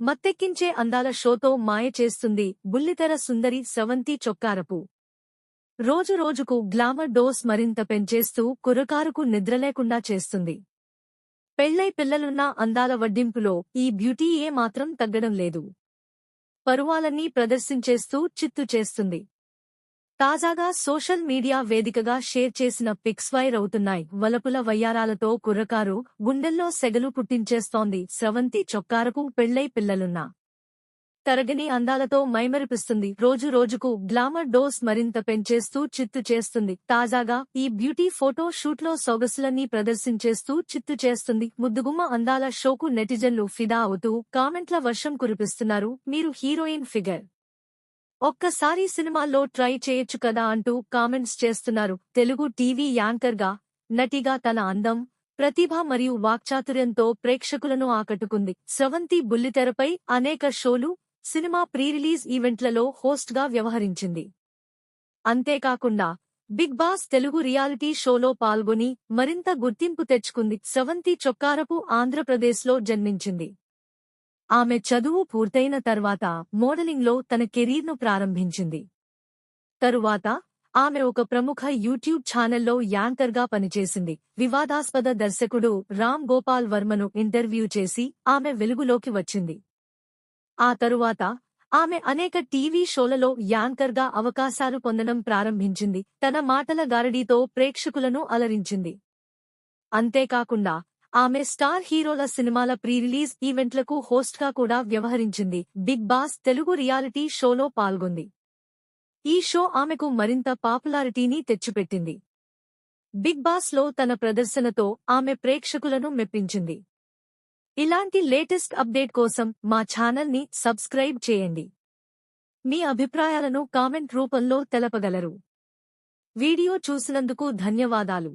మత్తెక్కించే అందాల షోతో మాయ చేస్తుంది బుల్లితెర సుందరి సవంతి చొక్కారపు. రోజు రోజుకు గ్లామర్ డోస్ మరింత పెంచేస్తూ కురకారుకు నిద్రలేకుండా చేస్తుంది. పెళ్ళై పిల్లలున్న అందాల వడ్డింపులో ఈ బ్యూటీ ఏమాత్రం మాత్రం తగ్గడం లేదు. పరువాలన్నీ ప్రదర్శించేస్తూ చిత్తు చేస్తుంది. తాజాగా సోషల్ మీడియా వేదికగా షేర్ చేసిన పిక్స్ వైర్ అవుతున్నాయి. వలపుల వయ్యారాలతో కుర్రకారు గుండెల్లో సెగలు పుట్టించేస్తోంది. స్రవంతి చొక్కారకు పెళ్ళై పిల్లలున్నా. తరగని అందాలతో మైమరిపిస్తుంది. రోజు రోజుకు గ్లామర్ డోస్ మరింత పెంచేస్తూ చిత్తు చేస్తుంది. తాజాగా ఈ బ్యూటీ ఫోటో షూట్లో సొగసులన్నీ ప్రదర్శించేస్తూ చిత్తు చేస్తుంది. ముద్దుగుమ్మ అందాల షోకు నెటిజన్లు ఫిదా అవుతూ కామెంట్ల వర్షం కురిపిస్తున్నారు. మీరు హీరోయిన్ ఫిగర్. ఒక్కసారి సినిమాల్లో ట్రై చేయొచ్చు కదా అంటూ కామెంట్స్ చేస్తున్నారు. తెలుగు టీవీ యాంకర్గా నటిగా తన అందం ప్రతిభ మరియు వాక్చాతుర్యంతో ప్రేక్షకులను ఆకట్టుకుంది. స్రవంతి బుల్లితెరపై అనేక షోలు సినిమా ప్రీరిలీజ్ ఈవెంట్లలో హోస్ట్గా వ్యవహరించింది. అంతేకాకుండా బిగ్ బాస్ తెలుగు రియాలిటీ షోలో పాల్గొని మరింత గుర్తింపు తెచ్చుకుంది. స్రవంతి చొక్కారపు ఆంధ్రప్రదేశ్లో జన్మించింది. ఆమె చదువు పూర్తయిన తర్వాత మోడలింగ్లో తన కెరీర్ను ప్రారంభించింది. తరువాత ఆమె ఒక ప్రముఖ యూట్యూబ్ ఛానల్లో యాంకర్గా పనిచేసింది. వివాదాస్పద దర్శకుడు రామ్ గోపాల్ వర్మను ఇంటర్వ్యూ చేసి ఆమె వెలుగులోకి వచ్చింది. ఆ తరువాత ఆమె అనేక టీవీ షోలలో యాంకర్గా అవకాశాలు పొందడం ప్రారంభించింది. తన మాటల గారడీతో ప్రేక్షకులను అలరించింది. అంతేకాకుండా ఆమె స్టార్ హీరోల సినిమాల ప్రీ రిలీజ్ ఈవెంట్లకు హోస్ట్గా కూడా వ్యవహరించింది. బిగ్ బాస్ తెలుగు రియాలిటీ షోలో పాల్గొంది. ఈ షో ఆమెకు మరింత పాపులారిటీని తెచ్చిపెట్టింది. బిగ్ బాస్లో తన ప్రదర్శనతో ఆమె ప్రేక్షకులను మెప్పించింది. ఇలాంటి లేటెస్ట్ అప్డేట్ కోసం మా ఛానల్ని సబ్స్క్రైబ్ చేయండి. మీ అభిప్రాయాలను కామెంట్ రూపంలో తెలపగలరు. వీడియో చూసినందుకు ధన్యవాదాలు.